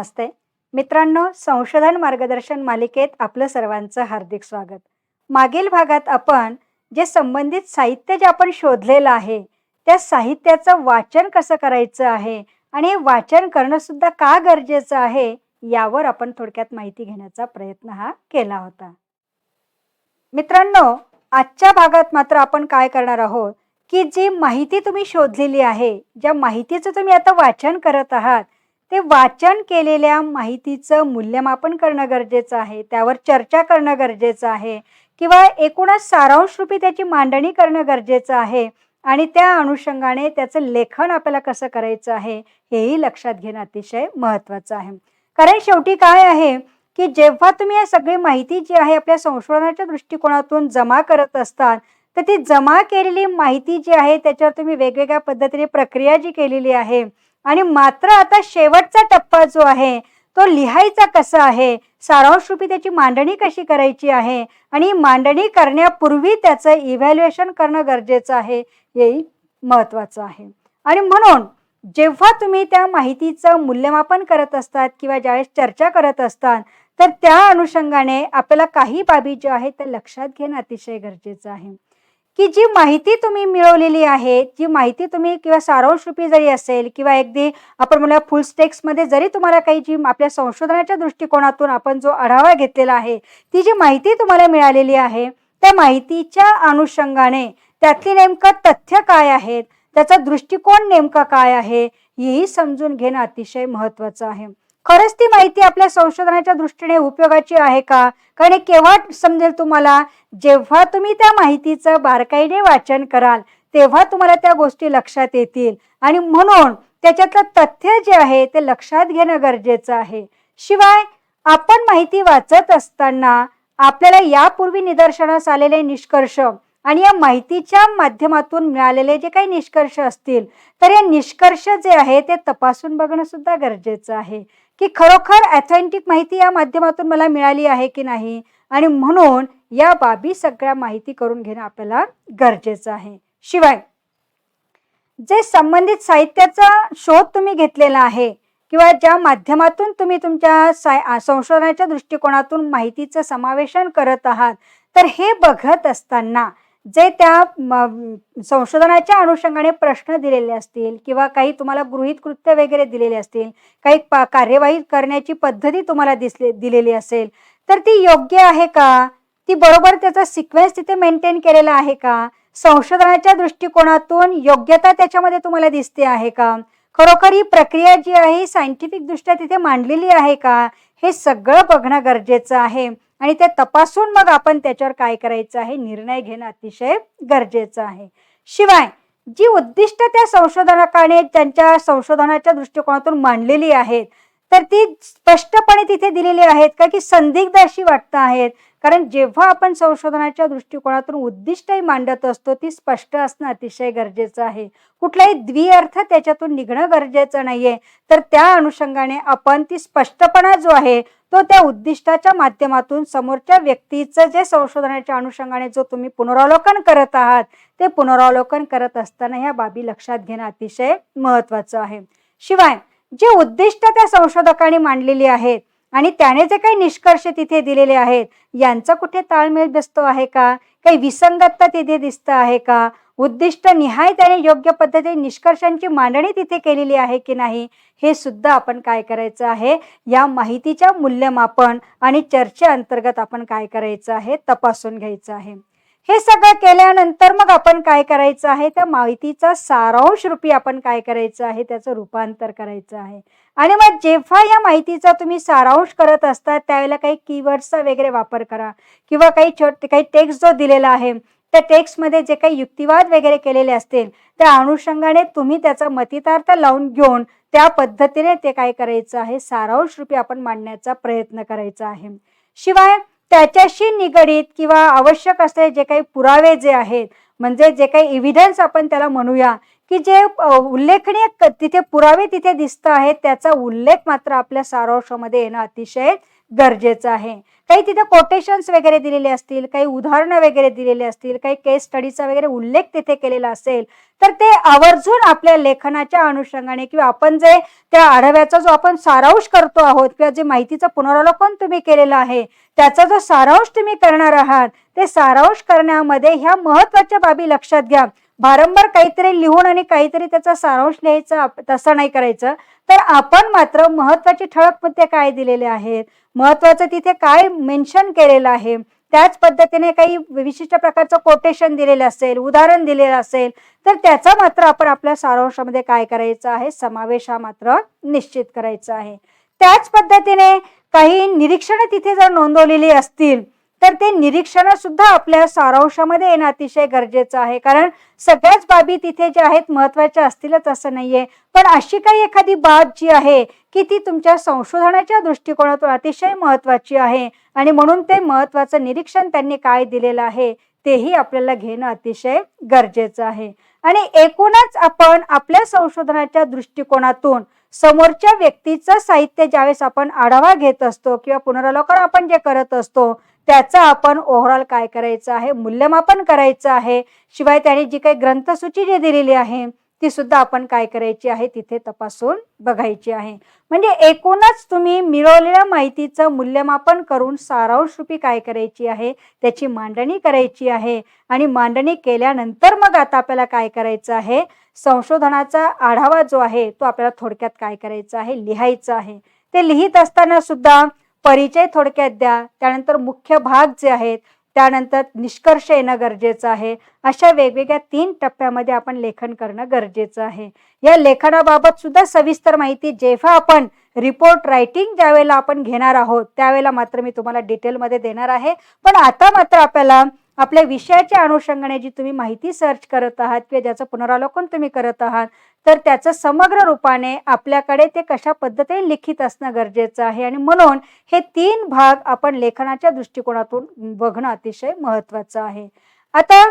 नमस्ते. मित्रांनो संशोधन मार्गदर्शन मालिकेत आपलं सर्वांचं हार्दिक स्वागत. मागील भागात आपण जे संबंधित साहित्य जे आपण शोधलेलं आहे त्या साहित्याचं वाचन कसं करायचं आहे आणि हे वाचन करणं सुद्धा का गरजेचं आहे यावर आपण थोडक्यात माहिती घेण्याचा प्रयत्न हा केला होता. मित्रांनो आजच्या भागात मात्र आपण काय करणार आहोत की जी माहिती तुम्ही शोधलेली आहे ज्या माहितीचं तुम्ही आता वाचन करत आहात ते वाचन केलेल्या माहितीचं मूल्यमापन करणं गरजेचं आहे त्यावर चर्चा करणं गरजेचं आहे किंवा एकूणच सारांश रूपी त्याची मांडणी करणं गरजेचं आहे आणि त्या अनुषंगाने त्याचं लेखन आपल्याला कसं करायचं आहे हेही लक्षात घेणं अतिशय महत्त्वाचं आहे. कारण शेवटी काय आहे की जेव्हा तुम्ही या सगळी माहिती जी आहे आपल्या संशोधनाच्या दृष्टिकोनातून जमा करत असतात तर ती जमा केलेली माहिती जी आहे त्याच्यावर तुम्ही वेगवेगळ्या पद्धतीने प्रक्रिया जी केलेली आहे आणि मात्र आता शेवटचा टप्पा जो आहे तो लिहायचा कसा आहे? सारांश रूपी त्याची मांडणी कशी करायची आहे? आणि मांडणी करण्यापूर्वी त्याचं इव्हॅल्युएशन करणं गरजेचं आहे हेही महत्त्वाचं आहे. आणि म्हणून जेव्हा तुम्ही त्या माहितीचं मूल्यमापन करत असतात किंवा ज्यावेळेस चर्चा करत असतात तर त्या अनुषंगाने आपल्याला काही बाबी ज्या आहेत त्या लक्षात घेणं अतिशय गरजेचं आहे. की जी माहिती तुम्ही मिळवलेली आहे जी माहिती तुम्ही किंवा सारांश रूपी जरी असेल किंवा अगदी आपण म्हणूया फुल स्टेक्समध्ये जरी तुम्हाला काही जी आपल्या संशोधनाच्या दृष्टिकोनातून आपण जो आढावा घेतलेला आहे ती जी माहिती तुम्हाला मिळालेली आहे त्या माहितीच्या अनुषंगाने त्यातली नेमकं तथ्य काय आहेत त्याचा दृष्टिकोन नेमका काय आहे हेही समजून घेणं अतिशय महत्त्वाचं आहे. खरंच ती माहिती आपल्या संशोधनाच्या दृष्टीने उपयोगाची आहे का? कारण केव्हा समजेल तुम्हाला? जेव्हा तुम्ही त्या माहितीचं बारकाईने वाचन कराल तेव्हा तुम्हाला त्या गोष्टी लक्षात येतील. आणि म्हणून त्याच्यातलं तथ्य जे आहे ते लक्षात घेणं गरजेचं आहे. शिवाय आपण माहिती वाचत असताना आपल्याला यापूर्वी निदर्शनास आलेले निष्कर्ष आणि या माहितीच्या माध्यमातून मिळालेले जे काही निष्कर्ष असतील तर हे निष्कर्ष जे आहे ते तपासून बघणं सुद्धा गरजेचं आहे. की खरोखर ॲथेंटिक माहिती या माध्यमातून मला मिळाली आहे की नाही? आणि म्हणून या बाबी सगळ्या माहिती करून घेणं आपल्याला गरजेचं आहे. शिवाय जे संबंधित साहित्याचा शोध तुम्ही घेतलेला आहे किंवा ज्या माध्यमातून तुम्ही तुमच्या सा संशोधनाच्या दृष्टिकोनातून माहितीचं समावेशन करत आहात तर हे बघत असताना जे त्या संशोधनाच्या अनुषंगाने प्रश्न दिलेले असतील किंवा काही तुम्हाला गृहित कृत्य वगैरे दिलेले असतील काही पा कार्यवाही करण्याची पद्धती तुम्हाला दिसले दिलेली असेल तर ती योग्य आहे का? ती बरोबर त्याचा सिक्वेन्स तिथे मेंटेन केलेला आहे का? संशोधनाच्या दृष्टिकोनातून योग्यता त्याच्यामध्ये तुम्हाला दिसते आहे का? खरोखर ही प्रक्रिया जी आहे सायंटिफिकदृष्ट्या तिथे मांडलेली आहे का? हे सगळं बघणं गरजेचं आहे. आणि ते तपासून मग आपण त्याच्यावर काय करायचं आहे? निर्णय घेणं अतिशय गरजेचं आहे. शिवाय जी उद्दिष्ट त्या संशोधकाने त्यांच्या संशोधनाच्या दृष्टिकोनातून मांडलेली आहेत तर ती स्पष्टपणे तिथे दिलेली आहेत का की संदिग्ध अशी वाटतं आहेत? कारण जेव्हा आपण संशोधनाच्या दृष्टिकोनातून उद्दिष्टही मांडत असतो ती स्पष्ट असणं अतिशय गरजेचं आहे. कुठलाही द्विअर्थ त्याच्यातून निघणं गरजेचं नाहीये. तर त्या अनुषंगाने आपण ती स्पष्टपणा जो आहे तो त्या उद्दिष्टाच्या माध्यमातून समोरच्या व्यक्तीचं जे संशोधनाच्या अनुषंगाने जो तुम्ही पुनरावलोकन करत आहात ते पुनरावलोकन करत असताना ह्या बाबी लक्षात घेणं अतिशय महत्वाचं आहे. शिवाय जे उद्दिष्ट त्या संशोधकांनी मांडलेली आहेत आणि त्याने जे काही निष्कर्ष तिथे दिलेले आहेत यांचा कुठे ताळमेळ बसतो आहे का? काही विसंगतता तिथे दिसतं आहे का? उद्दिष्ट निहाय त्याने योग्य पद्धतीने निष्कर्षांची मांडणी तिथे केलेली आहे की नाही? हे सुद्धा आपण काय करायचं आहे? या माहितीच्या मूल्यमापन आणि चर्चेअंतर्गत आपण काय करायचं आहे? तपासून घ्यायचं आहे. हे सगळं केल्यानंतर मग आपण काय करायचं आहे? त्या माहितीचा सारांश रूपी आपण काय करायचं आहे? त्याचं रूपांतर करायचं आहे. आणि मग जेव्हा या माहितीचा तुम्ही सारांश करत असता त्यावेळेला काही कीवर्डचा वगैरे वापर करा. किंवा काही छोटे काही टेक्स्ट जो दिलेला आहे त्या टेक्स्टमध्ये जे काही युक्तिवाद वगैरे केलेले असतील त्या अनुषंगाने तुम्ही त्याचा मतितार्थ लावून घेऊन त्या पद्धतीने ते काय करायचं आहे? सारांश रूपी आपण मांडण्याचा प्रयत्न करायचा आहे. शिवाय त्याच्याशी निगडीत किंवा आवश्यक असलेले जे काही पुरावे जे आहेत म्हणजे जे काही इव्हिडन्स आपण त्याला म्हणूया की जे उल्लेखनीय तिथे पुरावे तिथे दिसत आहेत त्याचा उल्लेख मात्र आपल्या सारांशामध्ये येणं अतिशय गरजेचं आहे. काही तिथे कोटेशन्स वगैरे दिलेले असतील काही उदाहरणं वगैरे दिलेले असतील काही केस स्टडीचा वगैरे उल्लेख तिथे केलेला असेल तर ते आवर्जून आपल्या लेखनाच्या अनुषंगाने किंवा आपण जे त्या आढाव्याचा जो आपण सारांश करतो आहोत किंवा जे माहितीचं पुनरावलोकन तुम्ही केलेलं आहे त्याचा जो सारांश तुम्ही करणार आहात ते सारांश करण्यामध्ये ह्या महत्त्वाच्या बाबी लक्षात घ्या. वारंवार काहीतरी लिहून आणि काहीतरी त्याचा सारांश लिहायचा आप- तसं नाही करायचं. तर आपण मात्र महत्त्वाचे ठळक मुद्दे काय दिलेले आहेत? महत्वाचं तिथे काय मेन्शन केलेलं आहे? त्याच पद्धतीने काही विशिष्ट प्रकारचं कोटेशन दिलेलं असेल उदाहरण दिलेलं असेल तर त्याचा मात्र आपण आपल्या सारांशामध्ये काय करायचं आहे? समावेश हा मात्र निश्चित करायचा आहे. त्याच पद्धतीने काही निरीक्षणं तिथे जर नोंदवलेली असतील तर ते निरीक्षणं सुद्धा आपल्या सारांशामध्ये येणं अतिशय गरजेचं आहे. कारण सगळ्याच बाबी तिथे ज्या आहेत महत्त्वाच्या असतीलच असं नाहीये. पण अशी काही एखादी बाब जी आहे की ती तुमच्या संशोधनाच्या दृष्टिकोनातून अतिशय महत्वाची आहे आणि म्हणून ते महत्वाचं निरीक्षण त्यांनी काय दिलेलं आहे तेही आपल्याला घेणं अतिशय गरजेचं आहे. आणि एकूणच आपण आपल्या संशोधनाच्या दृष्टिकोनातून समोरच्या व्यक्तीचं साहित्य ज्यावेळेस आपण आढावा घेत असतो किंवा पुनरावलोकन आपण जे करत असतो त्याचं आपण ओव्हरऑल काय करायचं आहे मूल्यमापन करायचं आहे शिवाय त्याने जी काही ग्रंथसूची जी दिलेली आहे ती सुद्धा आपण काय करायची आहे तिथे तपासून बघायची आहे. म्हणजे एकूणच तुम्ही मिळवलेल्या माहितीचं मूल्यमापन करून सारांश रूपी काय करायची आहे त्याची मांडणी करायची आहे आणि मांडणी केल्यानंतर मग आता आपल्याला काय करायचं आहे संशोधनाचा आढावा जो आहे तो आपल्याला थोडक्यात काय करायचा आहे लिहायचा आहे. ते लिहित असताना सुद्धा परिचय थोडक्यात द्या. त्यानंतर मुख्य भाग जे आहेत त्यानंतर निष्कर्ष येणं गरजेचं आहे. अशा वेगवेगळ्या तीन टप्प्यामध्ये आपण लेखन करणं गरजेचं आहे. या लेखनाबाबत सुद्धा सविस्तर माहिती जेव्हा आपण रिपोर्ट रायटिंग ज्यावेळेला आपण घेणार आहोत त्यावेळेला मात्र मी तुम्हाला डिटेलमध्ये देणार आहे. पण आता मात्र आपल्याला आपल्या विषयाच्या अनुषंगाने जी तुम्ही माहिती सर्च करत आहात किंवा ज्याचं पुनरावलोकन तुम्ही करत आहात तर त्याचं समग्र रूपाने आपल्याकडे ते कशा पद्धतीने लिखित असणं गरजेचं आहे? आणि म्हणून हे तीन भाग आपण लेखनाच्या दृष्टिकोनातून बघणं अतिशय महत्वाचं आहे. आता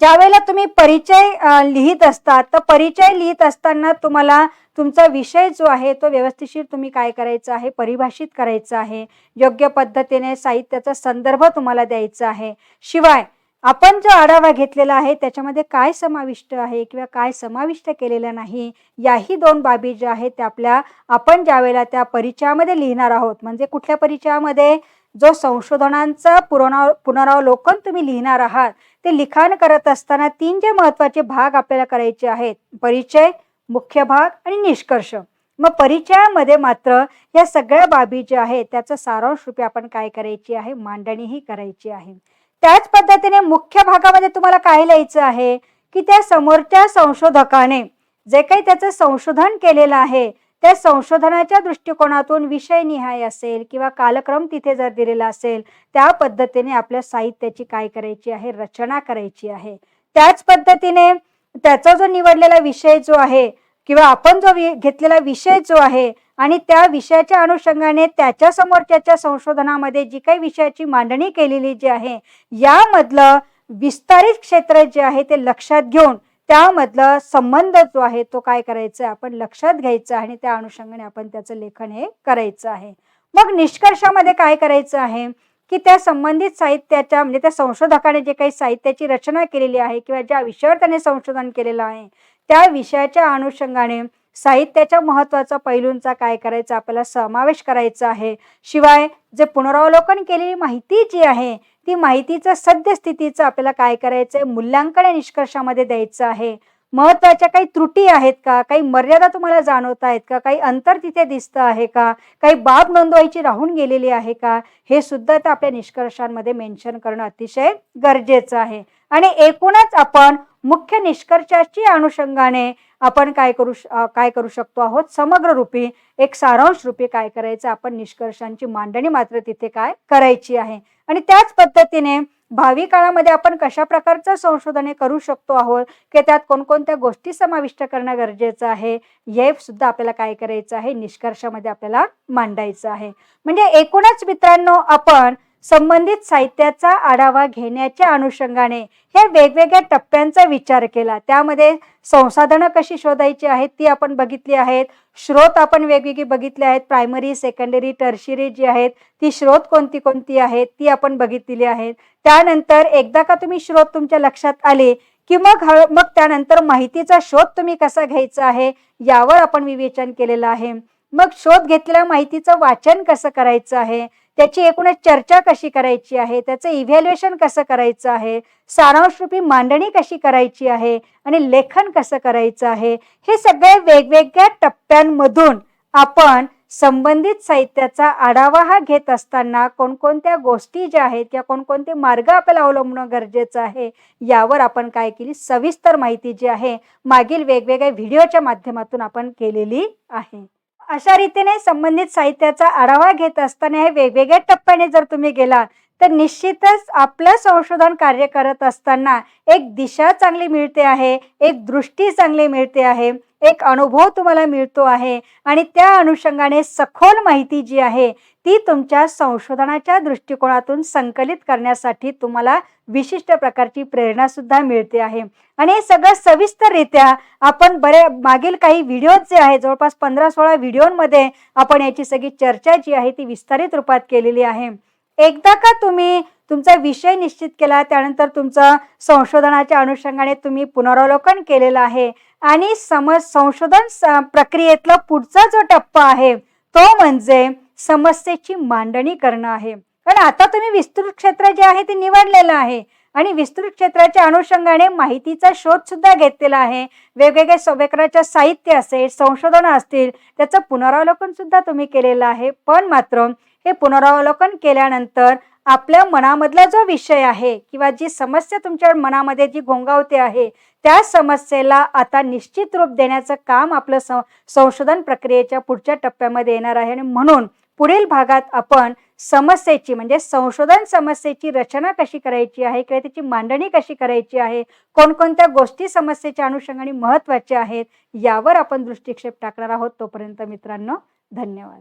ज्यावेळेला तुम्ही परिचय लिहित असतात तर परिचय लिहित असताना तुम्हाला तुमचा विषय जो आहे तो व्यवस्थिशीर तुम्ही काय करायचं आहे परिभाषित करायचा आहे योग्य पद्धतीने साहित्याचा संदर्भ तुम्हाला द्यायचा आहे. शिवाय आपण जो आढावा घेतलेला आहे त्याच्यामध्ये काय समाविष्ट आहे किंवा काय समाविष्ट केलेलं नाही याही दोन बाबी ज्या आहेत त्या आपल्या आपण ज्यावेळेला त्या परिचयामध्ये लिहिणार आहोत म्हणजे कुठल्या परिचयामध्ये जो संशोधनांचं पुनराव पुनरावलोकन तुम्ही लिहिणार आहात ते लिखाण करत असताना तीन जे महत्त्वाचे भाग आपल्याला करायचे आहेत परिचय मुख्य भाग आणि निष्कर्ष. मग परिचयामध्ये मात्र या सगळ्या बाबी ज्या आहेत त्याचं सारांश रूपे आपण काय करायची आहे मांडणीही करायची आहे. त्याच पद्धतीने मुख्य भागामध्ये तुम्हाला काय लिहायचं आहे की त्या समोरच्या संशोधकाने जे काही त्याचं संशोधन केलेलं आहे त्या संशोधनाच्या दृष्टिकोनातून विषय निहाय असेल किंवा कालक्रम तिथे जर दिलेला असेल त्या पद्धतीने आपल्या साहित्याची काय करायची आहे रचना करायची आहे. त्याच पद्धतीने त्याचा जो निवडलेला विषय जो आहे किंवा आपण जो वि- घेतलेला विषय जो आहे आणि त्या विषयाच्या अनुषंगाने त्याच्या समोरच्या संशोधनामध्ये जी काही विषयाची मांडणी केलेली जी आहे यामधलं विस्तारित क्षेत्र जे आहे ते लक्षात घेऊन त्यामधला संबंध जो आहे तो काय करायचा आहे? आपण लक्षात घ्यायचा आहे आणि त्या अनुषंगाने आपण त्याचं लेखन हे करायचं आहे. मग निष्कर्षामध्ये काय करायचं आहे? की त्या संबंधित साहित्याच्या म्हणजे त्या संशोधकाने जे काही साहित्याची रचना केलेली आहे किंवा ज्या विषयावर त्याने संशोधन केलेलं आहे त्या विषयाच्या अनुषंगाने साहित्याच्या महत्त्वाचा पैलूंचा काय करायचा आपल्याला समावेश करायचा आहे. शिवाय जे पुनरावलोकन केलेली माहिती जी आहे ती माहितीचं सद्यस्थितीचं आपल्याला काय करायचं आहे मूल्यांकन या निष्कर्षामध्ये द्यायचं आहे. महत्त्वाच्या काही त्रुटी आहेत का? काही मर्यादा तुम्हाला जाणवत आहेत का? काही अंतर तिथे दिसतं आहे का? काही बाब नोंदवायची राहून गेलेली आहे का? हे सुद्धा त्या आपल्या निष्कर्षांमध्ये मेन्शन करणं अतिशय गरजेचं आहे. आणि एकूणच आपण मुख्य निष्कर्षाची अनुषंगाने आपण काय करू श- काय करू शकतो आहोत? समग्र रूपी एक सारांश रूपी काय करायचं? आपण निष्कर्षांची मांडणी मात्र तिथे काय करायची आहे? आणि त्याच पद्धतीने भावी काळामध्ये आपण कशा प्रकारचं संशोधने करू शकतो आहोत? की त्यात कोणकोणत्या गोष्टी समाविष्ट करणं गरजेचं आहे? हे सुद्धा आपल्याला काय करायचं आहे? निष्कर्षामध्ये आपल्याला मांडायचं आहे. म्हणजे एकूणच मित्रांनो आपण संबंधित साहित्याचा आढावा घेण्याच्या अनुषंगाने ह्या वेगवेगळ्या टप्प्यांचा विचार केला. त्यामध्ये संसाधनं कशी शोधायची आहेत ती आपण बघितली आहेत. स्रोत आपण वेगवेगळी बघितले आहेत. प्रायमरी सेकंडरी टर्शरी जी आहेत ती स्रोत कोणती कोणती आहेत ती आपण बघितलेली आहेत. त्यानंतर एकदा का तुम्ही स्रोत तुमच्या लक्षात आले की मग हळ मग त्यानंतर माहितीचा शोध तुम्ही कसा घ्यायचा आहे यावर आपण विवेचन केलेलं आहे. मग शोध घेतलेल्या माहितीचं वाचन कसं करायचं आहे? त्याची एकूणच चर्चा कशी करायची आहे? त्याचं इव्हॅल्युएशन कसं करायचं आहे? सारांशरूपी मांडणी कशी करायची आहे? आणि लेखन कसं करायचं आहे? हे सगळे वेगवेगळ्या टप्प्यांमधून आपण संबंधित साहित्याचा आढावा हा घेत असताना कोणकोणत्या गोष्टी ज्या आहेत किंवा कोणकोणते मार्ग आपल्याला अवलंबणं गरजेचं आहे यावर आपण काय केली? सविस्तर माहिती जी आहे मागील वेगवेगळ्या व्हिडिओच्या माध्यमातून आपण केलेली आहे. अशा रीतीने संबंधित साहित्याचा आढावा घेत असताना हे वेगवेगळ्या टप्प्याने जर तुम्ही गेला तर निश्चितच आपलं संशोधन कार्य करत असताना एक दिशा चांगली मिळते आहे एक दृष्टी चांगली मिळते आहे. एक अनुभव तुम्हाला मिळतो आहे. आणि त्या अनुषंगाने सखोल माहिती जी आहे ती तुमच्या संशोधनाच्या दृष्टिकोनातून संकलित करण्यासाठी तुम्हाला विशिष्ट प्रकारची प्रेरणा सुद्धा मिळते आहे. आणि हे सगळं सविस्तररित्या आपण बरे मागील काही व्हिडिओज जे आहे जवळपास पंधरा सोळा व्हिडिओमध्ये आपण याची सगळी चर्चा जी आहे ती विस्तारित रूपात केलेली आहे. एकदा का तुम्ही तुमचा विषय निश्चित केला त्यानंतर तुमचं संशोधनाच्या अनुषंगाने तुम्ही पुनरावलोकन केलेलं आहे आणि समज संशोधन स- प्रक्रियेतला पुढचा जो टप्पा आहे तो म्हणजे समस्येची मांडणी करणं आहे. कारण आता तुम्ही विस्तृत क्षेत्र जे आहे ते निवडलेलं आहे. आणि विस्तृत क्षेत्राच्या अनुषंगाने माहितीचा शोध सुद्धा घेतलेला आहे. वेगवेगळे सभेकराच्या साहित्य असेल संशोधन असतील त्याचं पुनरावलोकन सुद्धा तुम्ही केलेलं आहे. पण मात्र हे पुनरावलोकन केल्यानंतर आपल्या मनामधला जो विषय आहे किंवा जी समस्या तुमच्या मनामध्ये जी घोंगावते आहे त्या समस्येला आता निश्चित रूप देण्याचं काम आपलं सं संशोधन प्रक्रियेच्या पुढच्या टप्प्यामध्ये येणार आहे आणि म्हणून पुढील भागात आपण समस्येची म्हणजे संशोधन समस्येची रचना कशी करायची आहे किंवा त्याची मांडणी कशी करायची आहे कोणकोणत्या गोष्टी समस्येच्या अनुषंगाने महत्त्वाच्या आहेत यावर आपण दृष्टिक्षेप टाकणार आहोत. तोपर्यंत मित्रांनो धन्यवाद.